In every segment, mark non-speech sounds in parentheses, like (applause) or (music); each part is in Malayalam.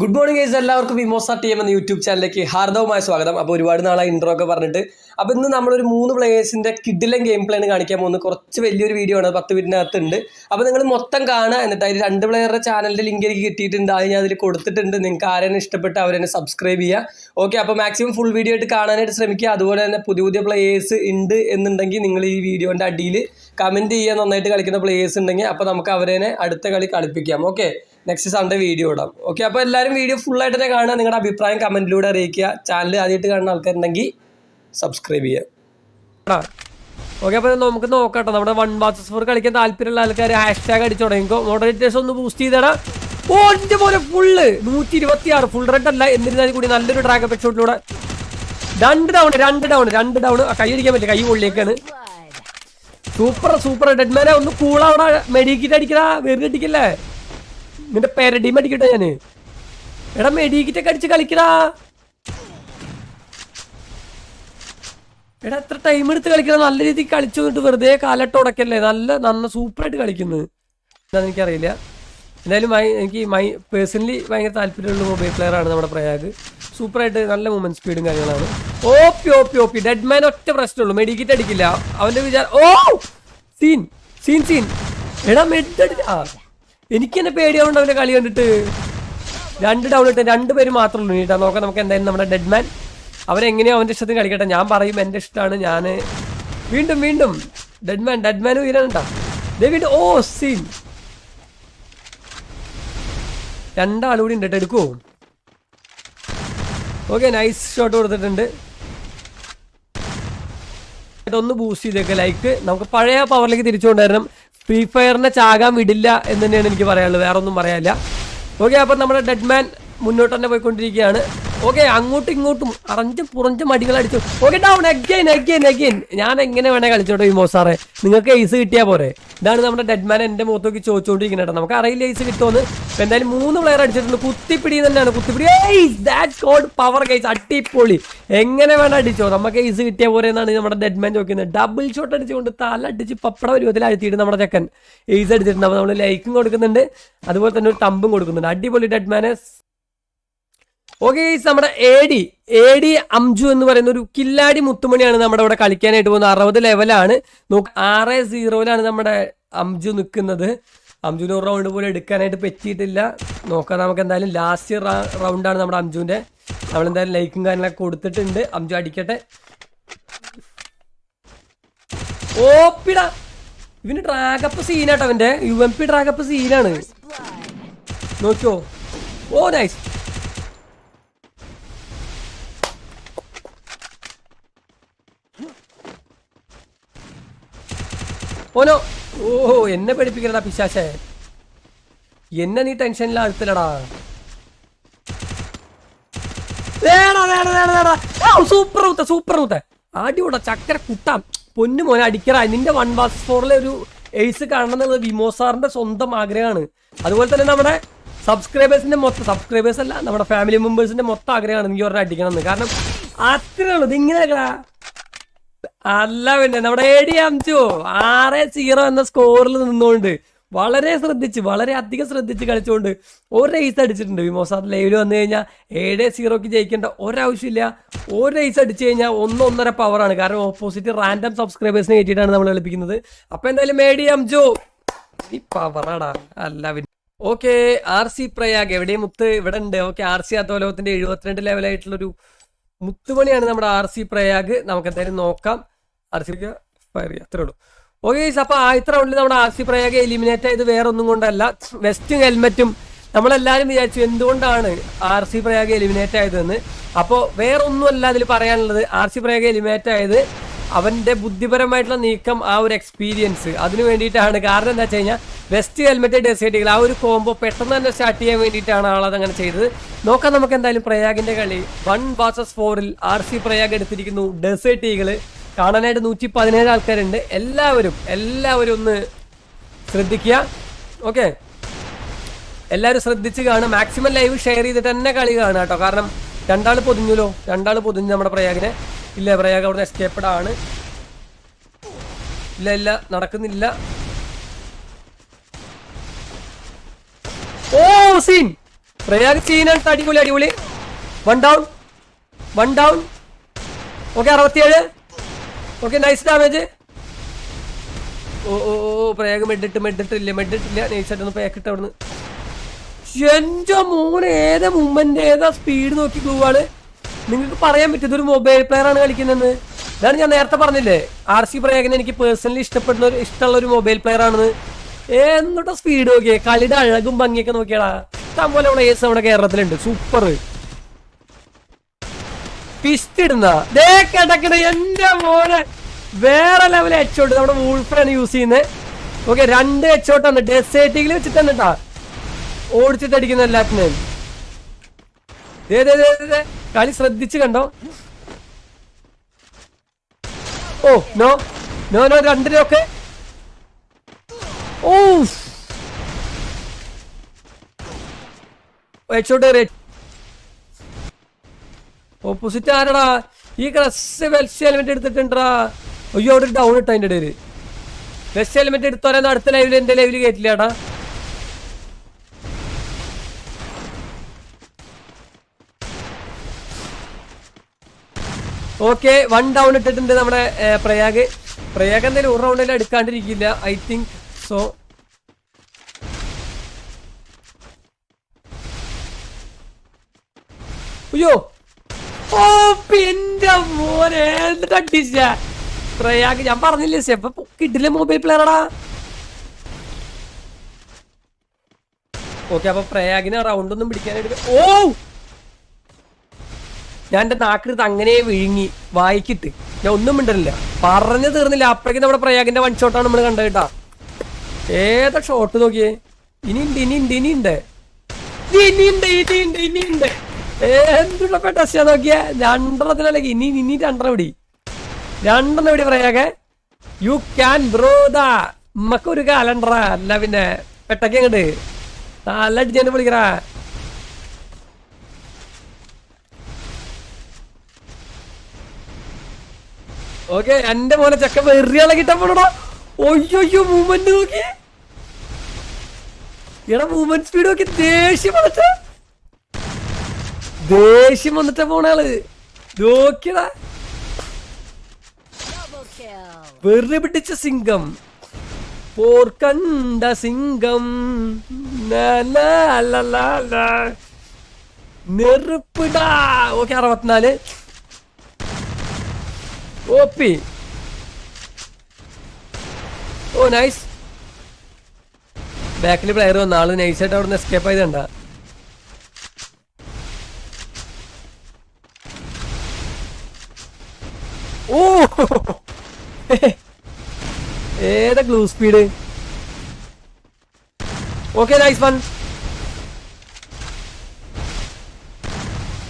ഗുഡ് മോർണിംഗ് ഗൈസ് എല്ലാവർക്കും വിമോസ ടി എം എന്ന യൂട്യൂബ് ചാനലിലേക്ക് ഹാർദവമായ സ്വാഗതം. അപ്പോൾ ഒരുപാട് നാളായി ഇൻട്രോ ഒക്കെ പറഞ്ഞിട്ട്. അപ്പോൾ ഇന്ന് നമ്മളൊരു മൂന്ന് പ്ലേയേഴ്സിന്റെ കിഡിലും ഗെയിം പ്ലേയാണ് കാണിക്കാൻ പോകുന്നത്. കുറച്ച് വലിയൊരു വീഡിയോ ആണ്. പത്ത് മിനിറ്റിനകത്ത് ഉണ്ട് അപ്പോൾ നിങ്ങൾ മൊത്തം കാണുക. എന്നിട്ട് അതിൽ രണ്ട് പ്ലെയറുടെ ചാനലിന്റെ ലിങ്ക് എനിക്ക് കിട്ടിയിട്ടുണ്ട്. അത് ഞാൻ അതിൽ കൊടുത്തിട്ടുണ്ട്. നിങ്ങൾക്ക് ആരെയാണ് ഇഷ്ടപ്പെട്ട് അവരെന്നെ സബ്സ്ക്രൈബ് ചെയ്യുക. ഓക്കെ അപ്പോൾ മാക്സിമം ഫുൾ വീഡിയോ ആയിട്ട് കാണാനായിട്ട് ശ്രമിക്കുക. അതുപോലെ തന്നെ പുതിയ പുതിയ പ്ലേയേഴ്സ് ഉണ്ട് എന്നുണ്ടെങ്കിൽ നിങ്ങൾ ഈ വീഡിയോന്റെ അടിയിൽ കമന്റ് ചെയ്യുക. നന്നായിട്ട് കളിക്കുന്ന പ്ലേയേഴ്സ് ഉണ്ടെങ്കിൽ അപ്പോൾ നമുക്ക് അവരെ അടുത്ത കളി കളിപ്പിക്കാം. ഓക്കെ നെക്സ്റ്റ് സൺഡേ വീഡിയോ ഇടാം. ഓക്കെ അപ്പോൾ എല്ലാവരും വീഡിയോ ഫുൾ ആയിട്ട് തന്നെ കാണുക. നിങ്ങളുടെ അഭിപ്രായം കമന്റിലൂടെ അറിയിക്കുക. ചാനൽ ആദ്യമായിട്ട് കാണുന്ന ആൾക്കാരുണ്ടെങ്കിൽ സബ്സ്ക്രൈബ് ചെയ്യുക. ഓക്കെ അപ്പോൾ നമുക്ക് നോക്കട്ടെ. നമ്മുടെ വൺ ബാസസ് ഫോർ കളിക്കാൻ താല്പര്യമുള്ള ആൾക്കാർ ഹാഷ് ടാഗ് അടിച്ചു തുടങ്ങിക്കോ. മോഡറേറ്റേഴ്സ് ഒന്ന് ബൂസ്റ്റ് ചെയ്തടാ. ഓ എന്റെ പോലെ ഫുള്ള് നൂറ്റി ഇരുപത്തി ആറ് ഫുൾ റെഡ് അല്ല. എന്നിരുന്നാലും കൂടി നല്ലൊരു ഡ്രാഗൺ പെക്ഷോട്ടിലൂടെ രണ്ട് ഡൗൺ രണ്ട് ഡൗൺ രണ്ട് ഡൗൺ കൈ അടിക്കാൻ പറ്റില്ല. കൈ പൊള്ളിയേക്കാണ്. സൂപ്പർ സൂപ്പർ ഡെഡ്മാനെ ഒന്ന് കൂളാവണ മെഡിക്കിട്ട് അടിക്കടാ. വെറുതെ അടിക്കല്ലേ? നിന്റെ പെരടിയും അടിക്കട്ടെ ഞാൻ. എടാ മെഡിക്കിറ്റൊക്കെ അടിച്ച് കളിക്കടാ. എടാ എത്ര ടൈം എടുത്ത് കളിക്കണം? നല്ല രീതിക്ക് കളിച്ചു വന്നിട്ട് വെറുതെ കാലട്ട് ഉടക്കല്ലേ? നല്ല നന്ന സൂപ്പറായിട്ട് കളിക്കുന്നത് എന്താണെന്ന് എനിക്കറിയില്ല. എന്തായാലും എനിക്ക് മൈ പേഴ്സണലി ഭയങ്കര താല്പര്യമുള്ള മൊബൈൽ പ്ലെയർ ആണ് നമ്മുടെ പ്രയാഗ്. സൂപ്പറായിട്ട് നല്ല മൂവ്മെന്റ് സ്പീഡും കാര്യങ്ങളാണ്. OP OP OP. Dead man ഒറ്റ പ്രശ്നമുള്ളൂ. മെഡിക്കിറ്റ് അടിക്കില്ല. അവന്റെ വിചാരം ഓ! സീൻ. Scene scene. എടാ മെഡ് ആ. എനിക്ക് തന്നെ പേടിയാവുണ്ട് അവന്റെ കളി കണ്ടിട്ട്. രണ്ട് ഡൗൺ ഇട്ട് രണ്ട് പേര് മാത്രമേ ഉള്ളൂ. കേട്ടോ നോക്കാം നമുക്ക് എന്തായാലും നമ്മുടെ ഡെഡ്മാൻ മാൻ അവന്റെ ഇഷ്ടത്തിന് കളിക്കട്ടെ ഞാൻ പറയും എന്റെ ഇഷ്ടമാണ് ഞാൻ വീണ്ടും വീണ്ടും. ഡെഡ്മാൻ മാൻ ഡെഡ് മാൻ വീരാനുണ്ടാ വീണ്ടും ഓ സീൻ രണ്ടാൾ കൂടി ഉണ്ട് കേട്ടോ ഓക്കെ നൈസ് ഷോട്ട് കൊടുത്തിട്ടുണ്ട്. ഒന്ന് ബൂസ്റ്റ് ചെയ്തേക്ക് ലൈക്ക് നമുക്ക് പഴയ പവറിലേക്ക് തിരിച്ചു ഫ്രീ ഫയറിനെ ചാകാൻ വിടില്ല എന്ന് തന്നെയാണ് എനിക്ക് പറയാനുള്ളത്. വേറെ ഒന്നും പറയാനില്ല. ഓക്കെ അപ്പം നമ്മുടെ ഡെഡ് മാൻ മുന്നോട്ട് തന്നെ പോയിക്കൊണ്ടിരിക്കുകയാണ്. ഓക്കെ അങ്ങോട്ടും ഇങ്ങോട്ടും അറഞ്ച് പുറഞ്ച് മടികൾ അടിച്ചു. Okay down again again again ഞാൻ എങ്ങനെ വേണേ കളിച്ചോട്ടെ ഈ മോസാറെ നിങ്ങൾക്ക് ഐസ് കിട്ടിയാൽ പോരെ. ഇതാണ് നമ്മുടെ ഡെഡ്മാൻ എന്റെ മുഖത്തേക്ക് ചോദിച്ചുകൊണ്ടിരിക്കുന്നത് നമുക്ക് അറിയില്ല ഐസ് കിട്ടുമെന്ന് എന്തായാലും മൂന്ന് പ്ലെയർ അടിച്ചിട്ടുണ്ട്. കുത്തിപ്പിടി തന്നെയാണ് കുത്തിപ്പിടി. ദാറ്റ്സ് കോഡ് പവർ കൈസ് അട്ടിപ്പൊളി എങ്ങനെ വേണം അടിച്ചോ. നമുക്ക് ഐസ് കിട്ടിയ പോലെ എന്നാണ് നമ്മുടെ ഡെഡ്മാൻ ചോദിക്കുന്നത്. ഡബിൾ ഷോട്ട് അടിച്ചുകൊണ്ട് തല അടിച്ച് പപ്പട പരുവത്തിൽ അഴുത്തിയിട്ട് നമ്മുടെ ചെക്കൻ. ഐസ് അടിച്ചിട്ടുണ്ട്. അപ്പോൾ നമ്മൾ ലൈക്കും കൊടുക്കുന്നുണ്ട്. അതുപോലെ തന്നെ ഒരു തമ്പും കൊടുക്കുന്നുണ്ട്. അടിപൊളി ഡെഡ് മാനെ ഓക്കെ നമ്മുടെ A D A D Amju എന്ന് പറയുന്ന ഒരു കില്ലാടി മുത്തുമണിയാണ് നമ്മുടെ ഇവിടെ കളിക്കാനായിട്ട് പോകുന്നത്. അറുപത് ലെവലാണ് നോക്ക് ആറ് സീറോയിലാണ് നമ്മുടെ അംജു നിൽക്കുന്നത്. അംജുവിന് ഒരു റൗണ്ട് പോലും എടുക്കാനായിട്ട് പറ്റിയിട്ടില്ല. നോക്കാം നമുക്ക് എന്തായാലും ലാസ്റ്റ് റൗണ്ടാണ് നമ്മുടെ അംജുവിന്റെ നമ്മളെന്തായാലും ലൈക്കും കാര്യങ്ങളൊക്കെ കൊടുത്തിട്ടുണ്ട്. അംജു അടിക്കട്ടെ. ഓപ്പിട! ഇവന് ഡ്രാഗപ്പ് സീനാട്ടോ അവന്റെ യു എം പി ഡ്രാഗപ്പ് സീനാണ് നോക്കിയോ? ഓ നൈസ് ഓനോ ഓ എന്നെ പഠിപ്പിക്കലടാ പിശാശേ. എന്നെ നീ ടെൻഷനിൽ അടുത്തലടാ സൂപ്പർ ഊത്ത സൂപ്പർ ഊത്ത അടിപൊളി ചക്കര കുട്ടാം. പൊന്നു മോനെ അടിക്കറ നിന്റെ വൺ വാസ് ഫോറിലെ ഒരു എയ്സ് കാണണം എന്നുള്ളത് വിമോ സാറിന്റെ സ്വന്തം ആഗ്രഹമാണ്. അതുപോലെ തന്നെ നമ്മുടെ സബ്സ്ക്രൈബേഴ്സിന്റെ മൊത്തം സബ്സ്ക്രൈബേഴ്സ് അല്ല നമ്മുടെ ഫാമിലി മെമ്പേഴ്സിന്റെ മൊത്തം ആഗ്രഹമാണ് എനിക്ക് ഒരെണ്ണം അടിക്കണം എന്ന് കാരണം അത്രേ ഉള്ളൂ. ഇതിങ്ങനെ അല്ല പിന്നെ നമ്മുടെ എ ഡി അംചു ആറ് സീറോ എന്ന സ്കോറിൽ നിന്നുകൊണ്ട് വളരെ ശ്രദ്ധിച്ച് വളരെ അധികം ശ്രദ്ധിച്ച് കളിച്ചുകൊണ്ട് ഒരു റേസ് അടിച്ചിട്ടുണ്ട്. വിമോസാദ് ലൈവിൽ വന്നു കഴിഞ്ഞാൽ ഏഴ് സീറോക്ക് ജയിക്കേണ്ട ഒരാവശ്യമില്ല. ഒരു റേസ് അടിച്ചു കഴിഞ്ഞാൽ ഒന്നൊന്നര പവറാണ് കാരണം ഓപ്പോസിറ്റ് റാൻഡം സബ്സ്ക്രൈബേഴ്സിനെ കയറ്റിയിട്ടാണ് നമ്മൾ കളിപ്പിക്കുന്നത്. അപ്പൊ എന്തായാലും മേഡി അംജു ഈ പവറാടാ അല്ല പിന്നെ. ഓക്കെ ആർ സി പ്രയാഗ് എവിടെയും മുത്ത്? ഇവിടെ ഉണ്ട്. ഓക്കെ ആർ സി അത്തോലോകത്തിന്റെ എഴുപത്തിരണ്ട് ലെവലായിട്ടുള്ളൊരു മുത്തുമണിയാണ് നമ്മുടെ ആർ സി പ്രയാഗ്. നമുക്ക് എന്തായാലും നോക്കാം. സി ഫയർ ചെയ്യാം. അത്രേ ഉള്ളൂ. ഓക്കെ അപ്പൊ ഇത്ര ഉള്ളിൽ നമ്മുടെ ആർ സി പ്രയാഗ് എലിമിനേറ്റ് ആയത്. വേറെ ഒന്നും കൊണ്ടല്ല. വെസ്റ്റും ഹെൽമെറ്റും നമ്മളെല്ലാവരും വിചാരിച്ചു എന്തുകൊണ്ടാണ് ആർ സി പ്രയാഗ എലിമിനേറ്റ് ആയതെന്ന്. അപ്പോൾ വേറെ ഒന്നുമല്ല അതിൽ പറയാനുള്ളത്. ആർ സി പ്രയാഗ എലിമിനേറ്റ് ആയത് അവന്റെ ബുദ്ധിപരമായിട്ടുള്ള നീക്കം ആ ഒരു എക്സ്പീരിയൻസ് അതിന് വേണ്ടിയിട്ടാണ്. കാരണം എന്താ വെച്ച് കഴിഞ്ഞാൽ വെസ്റ്റ് ഹെൽമെറ്റ് ഡെസേർട്ടുകൾ ആ ഒരു കോംബോ പെട്ടെന്ന് തന്നെ സ്റ്റാർട്ട് ചെയ്യാൻ വേണ്ടിയിട്ടാണ് ആളത് അങ്ങനെ ചെയ്തത്. നോക്കാം നമുക്ക് എന്തായാലും പ്രയാഗിന്റെ കളി. വൺ ബാസസ് ഫോറിൽ ആർ സി പ്രയാഗ് എടുത്തിരിക്കുന്നു ഡെസേർട്ട് ഈകൾ കാണാനായിട്ട് നൂറ്റി പതിനേഴ് ആൾക്കാരുണ്ട്. എല്ലാവരും എല്ലാവരും ഒന്ന് ശ്രദ്ധിക്കുക. ഓക്കെ എല്ലാവരും ശ്രദ്ധിച്ച് കാണുക. മാക്സിമം ലൈവ് ഷെയർ ചെയ്തിട്ട് തന്നെ കളി കാണുക കേട്ടോ. കാരണം രണ്ടാൾ പൊതിഞ്ഞല്ലോ? രണ്ടാൾ പൊതിഞ്ഞു നമ്മുടെ പ്രയാഗിനെ. ഇല്ല പ്രയാഗ് അവിടെ എസ്കേപ്പഡ് ആണ്. ഇല്ല ഇല്ല നടക്കുന്നില്ല. ഓ സീൻ. പ്രയാഗ് സീനാണ് അടിപൊളി അടിപൊളി. One down one down okay അറുപത്തിയേഴ്. Okay nice damage oh oh oh Prayag മെഡിട്ട് മെഡിട്ടില്ല മെഡിട്ടില്ല. നൈസായിട്ട് ഒന്ന് പാക്കിട്ട് അവിടുന്ന്. എന്റെ മോനെ ഏതാ മുമ്പന്റെ ഏതാ സ്പീഡ് നോക്കി പോവാണ് നിങ്ങൾക്ക് പറയാൻ പറ്റും ഇതൊരു മൊബൈൽ പ്ലെയർ ആണ് കളിക്കുന്നതെന്ന്. ഇതാണ് ഞാൻ നേരത്തെ പറഞ്ഞില്ലേ? ആർ സി പ്രയാഗിനെ എനിക്ക് പേഴ്സണലി ഇഷ്ടപ്പെടുന്ന ഒരു ഇഷ്ടമുള്ള ഒരു മൊബൈൽ പ്ലെയർ ആണെന്ന്. എന്നിട്ടോ സ്പീഡ് നോക്കിയേ? കളിയുടെ അഴകും ഭംഗിയൊക്കെ നോക്കിയാടാ. ഇഷ്ടം പോലെ പ്ലേയേഴ്സ് നമ്മുടെ കേരളത്തിലുണ്ട്. സൂപ്പർ പിസ്റ്റ് ഇടുന്ന. ദേ കിടക്കണ എന്റെ മോനെ. വേറെ ലെവൽ ഹെഡ്ഷോട്ട് നമ്മുടെ വൂൾഫറാണ് യൂസ് ചെയ്യുന്നത് ഓക്കെ രണ്ട് ഹെഡ്ഷോട്ടാണ് ഡെസേർട്ടിൽ വെച്ചിട്ടാണ് കേട്ടാ ഓടിച്ചിട്ട് അടിക്കുന്ന എല്ലാത്തിനും ദേ ദേ ദേ ദേ, ദേ. കളി ശ്രദ്ധിച്ചു കണ്ടോ? Oh no. നോ നോ രണ്ടിനൊക്കെ ഓ. ഹെഡ്ഷോട്ട് ഓപ്പോസിറ്റ് ആരടാ ഈ ക്രസ് വെൽസ് ഹെൽമെറ്റ് എടുത്തിട്ടുണ്ടാ അയ്യോ അവിടെ ഡൗൺ ഇട്ട അതിന്റെ ഇടയിൽ വെസ് ഹെൽമെറ്റ് എടുത്തോരാ അടുത്ത ലൈവിൽ എന്റെ ലൈവിൽ കേട്ടില്ലാടാ ഓക്കെ വൺ ഡൗൺ ഇട്ടിട്ടുണ്ട് നമ്മുടെ പ്രയാഗ്. പ്രയാഗ് എന്തായാലും ഒരു റൗണ്ടിൽ എടുക്കാണ്ടിരിക്കില്ല ഐ തിങ്ക് സോ അയ്യോ ഓ മോനെ എന്നിട്ട് ഞാൻ പറഞ്ഞില്ലേ കിട്ടില്ല മൊബൈൽ പ്ലെയറാടാ ഓക്കെ അപ്പൊ പ്രയാഗിന് റൗണ്ട് ഒന്നും പിടിക്കാനായിട്ട് ഓ! ഞാൻ എന്റെ നാക്കെടുത്ത് അങ്ങനെ വിഴുങ്ങി വായിക്കിട്ട്. ഞാൻ ഒന്നും മിണ്ടലില്ല. പറഞ്ഞു തീർന്നില്ല. അപ്പോഴേക്കും നമ്മുടെ പ്രയാഗിന്റെ വൺ ഷോട്ടാണ് നമ്മൾ കണ്ടത് കേട്ടാ. ഏതാ ഷോട്ട് നോക്കിയേ? ഇനിയുണ്ട് ഇനിയുണ്ട് ഇനിയുണ്ട്. ഇനിയുണ്ട് ഇനിയുണ്ട് ഇനിയുണ്ട്. എന്തുള്ള ഞാൻ നോക്കിയേ? രണ്ടെണ്ണത്തിനല്ലെങ്കിൽ ഇനി ഇനി രണ്ടെണ്ണം പിടി രണ്ടെണ്ണം പിടി പറയാകെ. യു ക്യാൻ ബ്രോ ദാ നമ്മക്കൊരു കാലണ്ടറാ അല്ല പിന്നെ പെട്ടൊക്കെ അങ്ങോട്ട് നല്ല അടിച്ചു വിളിക്കറാ ഓക്കെ എന്റെ മോനെ ചക്ക വെറിയാളെ കിട്ടാൻ പോണോ ഒയ്യോ മൂവ്മെന്റ് നോക്കി എടാ മൂവ്മെന്റ് സ്പീഡ് നോക്കി ദേഷ്യം വന്നിട്ട്. ദേഷ്യം വന്നിട്ട പോണാൾ നോക്കിയടാ. വെറു പിടിച്ച സിംഗം. പോർക്കണ്ട സിംഗം. നെറുപ്പിടാ. ഓക്കെ അറുപത്തിനാല്. ഓപ്പി ഓ നൈസ്. ബാക്കിൽ പ്ലെയർ വന്ന ആൾ നൈസായിട്ട് അവിടെ നിന്ന് എസ്കേപ്പ് ആയതുണ്ട ഓ (laughs) ഏതാ glue speed okay nice one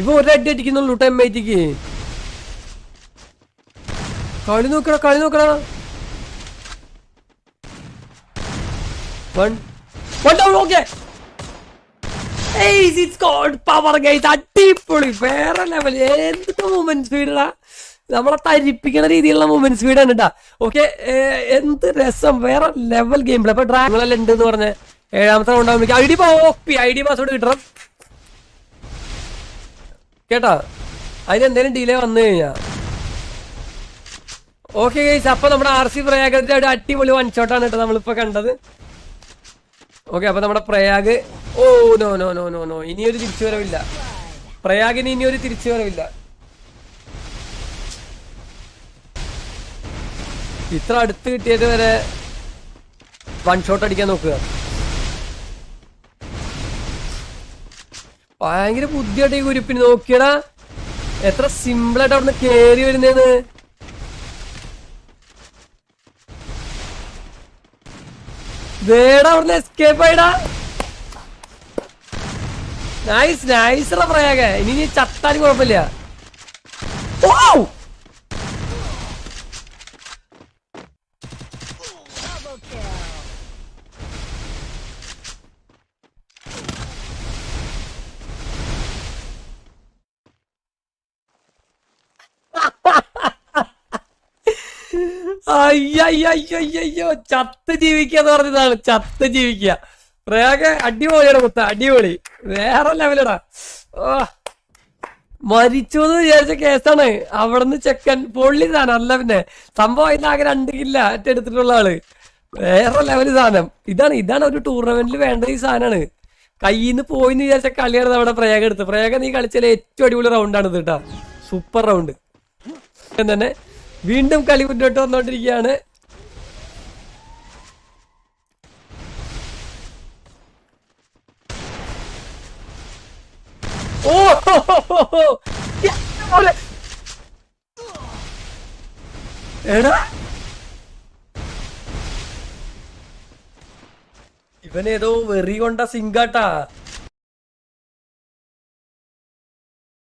ഇപ്പൊ ഒരു അടി അടിക്കുന്നുള്ളൂ ടൈം മൈറ്റിക്ക് കളി നോക്കണ കളി നോക്കടാ. വൺ വൺ ഡൗൺ ഓക്കെ അടിപൊളി. വേറെ ലെവൽ എന്തൊക്കെ മൂവ്മെന്റ് സ്പീഡാ നമ്മളെ തരിപ്പിക്കുന്ന രീതിയിലുള്ള മൂവ്മെന്റ് സ്പീഡ് ആണ് കേട്ടോ ഓക്കെ എന്ത് രസം. വേറെ ലെവൽ ഗെയിം പ്ലേ അപ്പൊ ഡ്രാഗങ്ങളെല്ലാം ഉണ്ട് എന്ന് പറഞ്ഞ ഏഴാമത്തെ റൗണ്ട് ആകുമ്പോൾ I D OP I D password കിട്ടണം. കേട്ടാ? എന്തെങ്കിലും ഡിലേ വന്നു കഴിഞ്ഞാ. ഓക്കെ ഗൈസ് അപ്പൊ നമ്മുടെ ആർ സി പ്രയാഗത്തിന്റെ ഒരു അടിപൊളി വൺ ഷോട്ടാണ് കേട്ടോ നമ്മളിപ്പോ കണ്ടത്. ഓക്കെ അപ്പൊ നമ്മുടെ Prayag oh no no no no no ഇനിയൊരു തിരിച്ചു വരവില്ല പ്രയാഗിന് ഇനിയൊരു തിരിച്ചു ഇത്ര അടുത്ത് കിട്ടിയത് വരെ വൺ ഷോട്ട് അടിക്കാൻ നോക്കുക. ഭയങ്കര ബുദ്ധിയായിട്ട് ഈ കുരിപ്പിന് നോക്കിയടാ. എത്ര സിമ്പിളായിട്ട് അവിടുന്ന് കേറി വരുന്നേന്ന്. വേടാ അവിടുന്ന് എസ്കേപ്പ് ആയിടാ. നൈസ് നൈസ് പ്രയാഗ. ഇനി നീ ചത്താലും കുഴപ്പമില്ല. ഓ അയ്യോ ചത്ത് ജീവിക്കുക എന്ന് പറഞ്ഞതാണ് ചത്ത് ജീവിക്കുക പ്രയാഗ അടിപൊളിയാണ് മുത്ത അടിപൊളി. വേറെ ലെവലടാ. ഓ മരിച്ചു എന്ന് വിചാരിച്ച കേസാണ്. അവിടുന്ന് ചെക്കൻ പൊള്ളി സാധനം അല്ല പിന്നെ സംഭവം ആകെ രണ്ട് കില്ല എടുത്തിട്ടുള്ള ആൾ. വേറെ ലെവൽ സാധനം. ഇതാണ് ഇതാണ് ഒരു ടൂർണമെന്റിൽ വേണ്ട ഈ സാധനമാണ് കയ്യിൽ നിന്ന് പോയി എന്ന് വിചാരിച്ച കളിയാണ് അവിടെ പ്രയാഗം എടുത്ത് പ്രയാഗം നീ കളിച്ചാൽ ഏറ്റവും അടിപൊളി റൗണ്ടാണ് ഇത് കേട്ടാ. സൂപ്പർ റൗണ്ട് തന്നെ വീണ്ടും കളി മുന്നോട്ട് വന്നോണ്ടിരിക്കുകയാണ്. ഓ ഇവനേതോ വെറി കൊണ്ട സിങ്കാട്ടാ